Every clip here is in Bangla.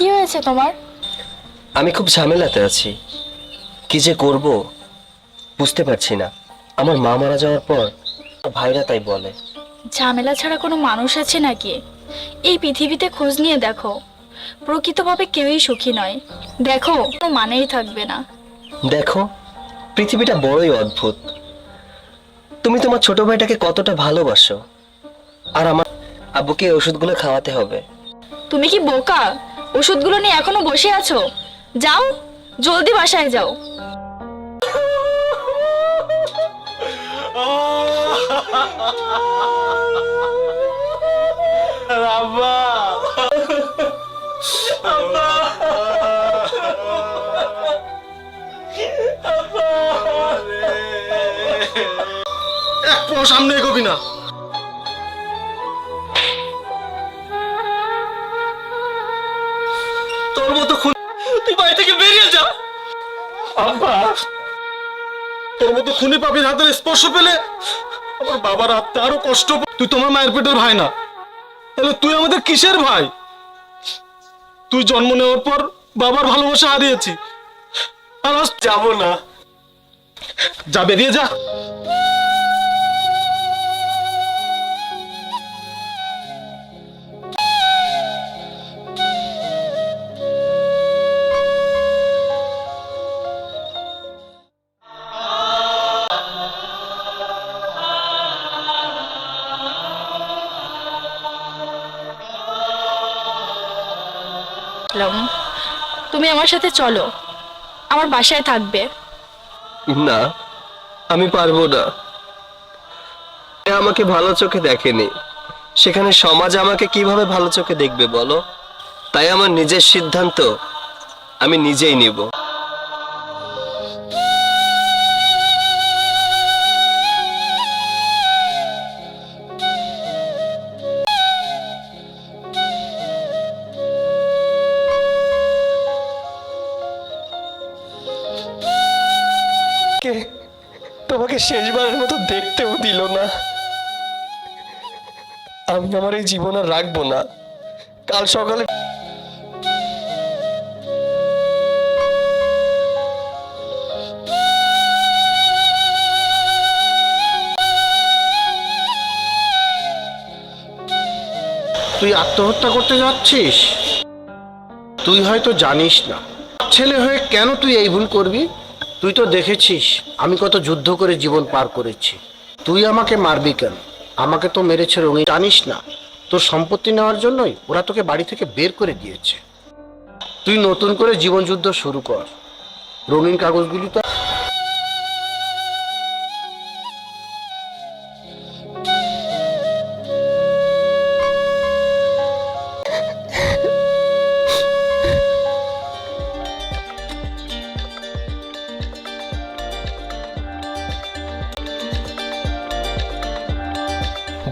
কি হয়েছে তোমার? আমি খুব ঝামেলাতে আছি। কি যে করব বুঝতে পারছি না। আমার মা মারা যাওয়ার পর ভাইরা তাই বলে। ঝামেলা ছাড়া কোনো মানুষ আছে নাকি? এই পৃথিবীতে খোঁজ নিয়ে দেখো। প্রকৃতভাবে কেউই সুখী নয়। দেখো কোনো মানেই থাকবে না। দেখো পৃথিবীটা বড়ই অদ্ভুত। তুমি তোমার ছোট ভাইটাকে কতটা ভালোবাসো। আর আমার আব্বুকে ওষুধগুলো খাওয়াতে হবে। তুমি কি বোকা? ওষুধগুলো নিয়ে এখনও বসে আছো? যাও জলদি বাসায় যাও। এক সামনে এগোবি না। আব্বা তোর মতো খুনি পাপির হাতের স্পর্শ পেলে আমার বাবার আত্মা আরও কষ্ট তুই তোমার মায়ের পেটের ভাই না। তাহলে তুই আমাদের কিসের ভাই? তুই জন্ম নেওয়ার পর বাবার ভালোবাসা হারিয়েছি। আর আজ যাব না। যা, বেরিয়ে যা। তুমি আমার সাথে চলো। আমার বাসায় থাকবে। না, আমি পারব না। আমাকে ভালো চোখে দেখেনি। সেখানে সমাজ আমাকে কীভাবে ভালো চোখে দেখবে বলো? তাই আমার নিজের সিদ্ধান্ত আমি নিজেই নিব। তোমাকে শেষবারের মতো দেখতেও দিল না। আমি আমার এই জীবন আর রাখব না। কাল সকালে তুই আত্মহত্যা করতে যাচ্ছিস? তুই হয়তো জানিস না। ছেলে হয়ে কেন তুই এই ভুল করবি? তুই তো দেখেছিস, আমি কত যুদ্ধ করে জীবন পার করেছি। তুই আমাকে মারবি কেন? আমাকে তো মেরেছে রঙিন। জানিস না, তোর সম্পত্তি নেওয়ার জন্যই ওরা তোকে বাড়ি থেকে বের করে দিয়েছে। তুই নতুন করে জীবন যুদ্ধ শুরু কর। রঙিন কাগজগুলি তো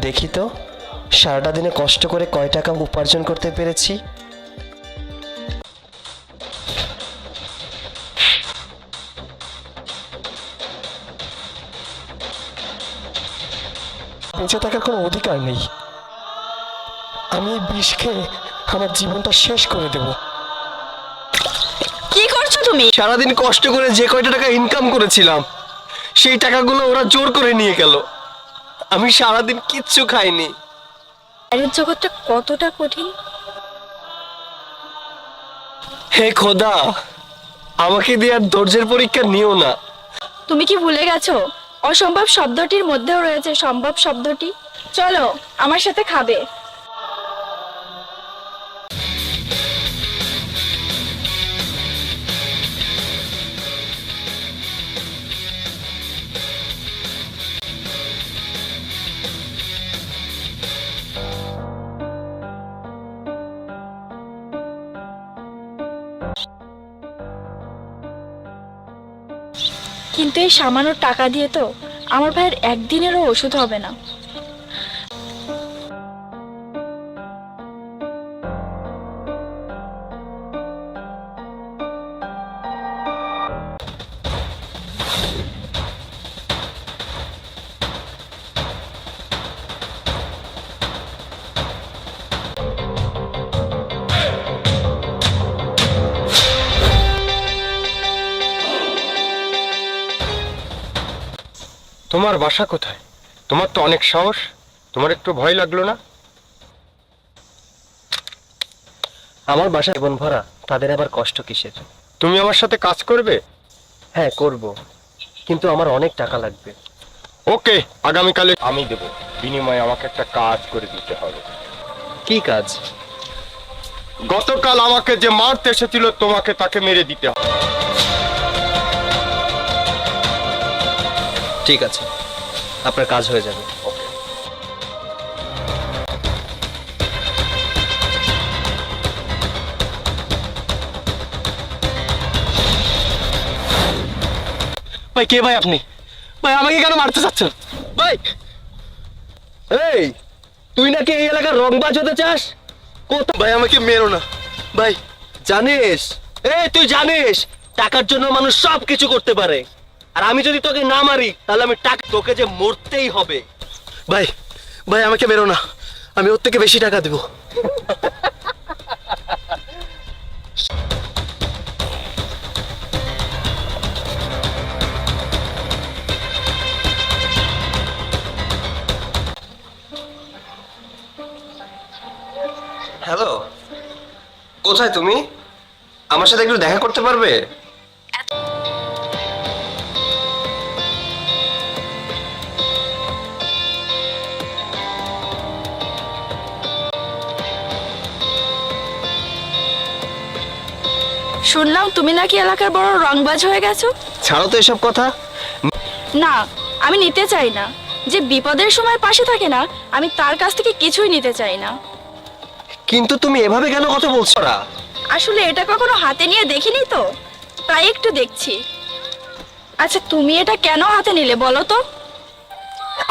দেখি তো সারাটা দিনে কষ্ট করে কয় টাকা উপার্জন করতে পেরেছি? বেঁচে থাকার কোনো অধিকার নেই। আমি এই বিষ খেয়ে আমার জীবনটা শেষ করে দেব। কি করছ তুমি? সারাদিন কষ্ট করে যে কয়টা টাকা ইনকাম করেছিলাম সেই টাকাগুলো ওরা জোর করে নিয়ে গেল। আমি সারাদিন কিচ্ছু খাইনি। বাইরের জগৎটা কতটা কঠিন। হে খোদা আমাকে দিয়ে আর ধৈর্যের পরীক্ষা নিও না। তুমি কি ভুলে গেছো? অসম্ভব শব্দটির মধ্যেও রয়েছে সম্ভব শব্দটি। চলো আমার সাথে খাবে। এই সামান্য টাকা দিয়ে তো আমার ভাইয়ের একদিনেরও ওষুধ হবে না। তোমার বাসা কোথায়? তোমার তো অনেক সাহস তোমার একটু ভয় লাগল না? আমার বাসা জীবন ভরা তাদের আবার কষ্ট কিসের? তুমি আমার সাথে কাজ করবে? হ্যাঁ করব। কিন্তু আমার অনেক টাকা লাগবে। ওকে আগামীকালে আমি দেব। বিনিময়ে আমাকে একটা কাজ করে দিতে হবে। কি কাজ? গতকাল আমাকে যে মারতে এসেছিল তোমাকে তাকে মেরে দিতে হবে। ঠিক আছে। আপনার কাজ হয়ে যাবে। ভাই কে ভাই আপনি? ভাই আমাকে কেন মারতে চাচ্ছেন? ভাই! এই তুই নাকি এই এলাকার রংবাজ হতে চাস? কত ভাই আমাকে মেরো না। ভাই। জানিস? এই তুই জানিস টাকার জন্য মানুষ সব কিছু করতে পারে। আর আমি যদি তোকে না মারি তাহলে আমি টাকা তোকে যে মরতেই হবে। ভাই ভাই আমাকে মেরো না। আমি ওর থেকে বেশি টাকা দেবো। হ্যালো কোথায় তুমি? আমার সাথে একটু দেখা করতে পারবে? শুনলাম তুমি নাকি এলাকার বড় রংবাজ হয়ে গেছো। ছাড়ো তো এসব কথা। না আমি নিতে চাই না। যে বিপদের সময় পাশে থাকে না আমি তার কাছ থেকে কিছুই নিতে চাই না। কিন্তু তুমি এভাবে কেন কথা বলছো? না আসলে এটা কখনো হাতে নিয়ে দেখিনি তো তাই একটু দেখছি। আচ্ছা তুমি এটা কেন হাতে নিলে বলো তো?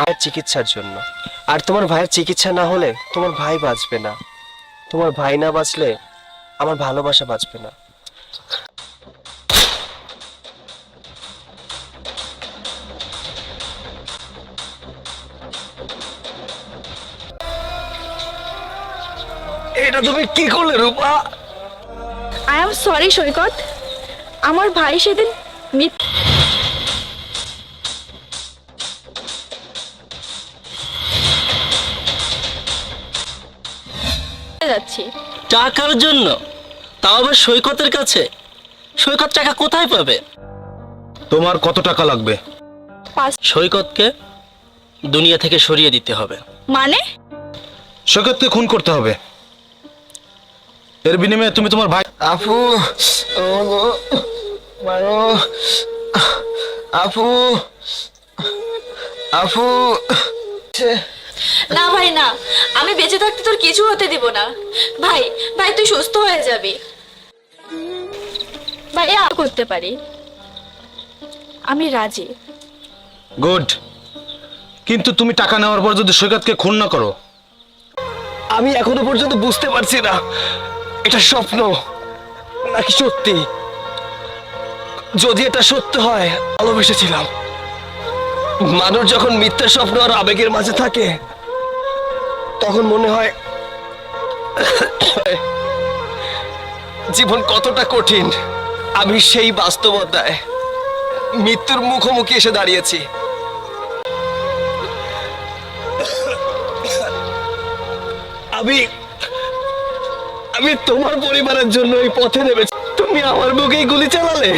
আর চিকিৎসার জন্য। আর তোমার ভাইয়ের চিকিৎসা না হলে তোমার ভাই বাঁচবে না। তোমার ভাই না বাঁচলে আমার ভালোবাসা বাঁচবে না। এটা তুমি কি করলে Rupa? I am sorry Saikat. আমার ভাই সেদিন মিথ্যে যাচ্ছি। টাকার জন্য? তাও আবার সৈকতের কাছে? সৈকত টাকা কোথায় পাবে? তোমার কত টাকা লাগবে? পাঁচ সৈকতকে দুনিয়া থেকে সরিয়ে দিতে হবে। মানে? সৈকতকে খুন করতে হবে। এর বিনিময়ে তুমি তোমার ভাই আপু আপু আপু। না ভাই না। আমি বেঁচে থাকতে তোর কিছু হতে দিব না। ভাই ভাই তুই সুস্থ হয়ে যাবি। ভাই আ করতে পারি। আমি রাজি। গুড কিন্তু তুমি টাকা নেওয়ার পর যদি সৈকতকে খুন না করো। আমি এখনও পর্যন্ত বুঝতে পারছি না। এটা স্বপ্ন, নাকি সত্যি? যদি এটা সত্য হয়, ভালোবেসেছিলাম। মানুষ যখন মিথ্যা স্বপ্ন আর আবেগের মাঝে থাকে, তখন মনে হয় জীবন কতটা কঠিন। আমি সেই বাস্তবতায় মৃত্যুর মুখোমুখি এসে দাঁড়িয়েছি। আমি আমি তোমার পরিবারের জন্য এই পথে নেমেছি। তুমি আমার বুকেই গুলি চালালে।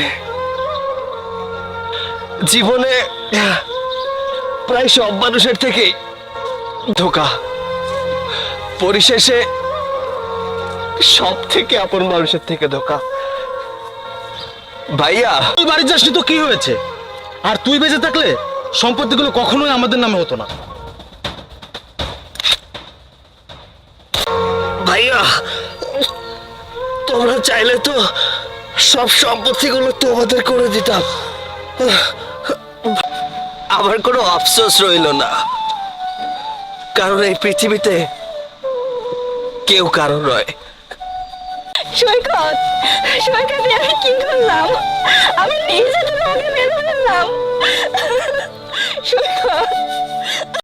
জীবনে প্রায় সব মানুষের থেকে ধোকা। পরিশেষে সব থেকে আপন মানুষের থেকে ধোকা। ভাইয়া তুই বাড়ি যাসনি তো কি হয়েছে? আর তুই বেঁচে থাকলে সম্পত্তিগুলো কখনোই আমাদের নামে হতো না। ভাইয়া তোমরা চাইলে তো সব সম্পত্তিগুলো তোমাদের করে দিতাম। আমার কোনো আফসোস রইল না। কারণ এই পৃথিবীতে কেউ কারও নয়। সৈকত সৈকত আমি কি করলাম? আমি নিজে তোমাকে মেরে ফেললাম। সৈকত